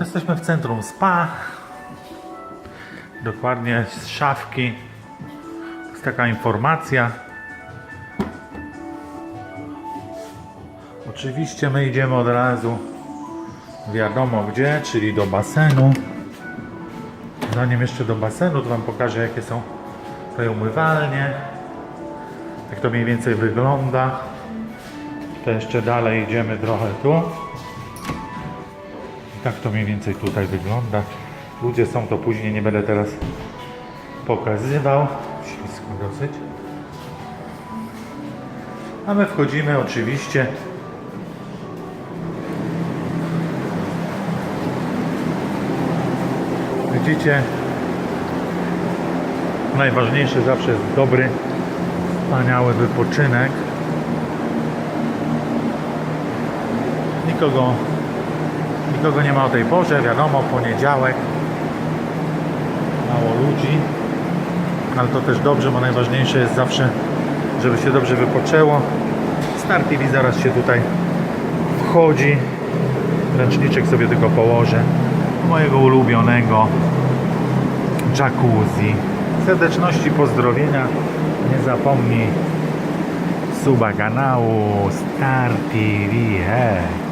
Jesteśmy w centrum spa. Dokładnie z szafki. Jest taka informacja. Oczywiście my idziemy od razu wiadomo gdzie, czyli do basenu. Zanim jeszcze do basenu, to Wam pokażę jakie są tutaj umywalnie. Jak to mniej więcej wygląda. To jeszcze dalej idziemy trochę tu. Tak to mniej więcej tutaj wygląda. Ludzie są, to później nie będę teraz pokazywał. Ślisko dosyć. A my wchodzimy oczywiście Widzicie, najważniejszy zawsze jest dobry, wspaniały wypoczynek. Nikogo, nikogo nie ma o tej porze, wiadomo, poniedziałek, mało ludzi, ale to też dobrze, bo najważniejsze jest zawsze, żeby się dobrze wypoczęło. Star TV zaraz się tutaj wchodzi. Ręczniczek sobie tylko położę. Mojego ulubionego jacuzzi. Serdeczności pozdrowienia. Nie zapomnij suba kanału Star TV. Hej.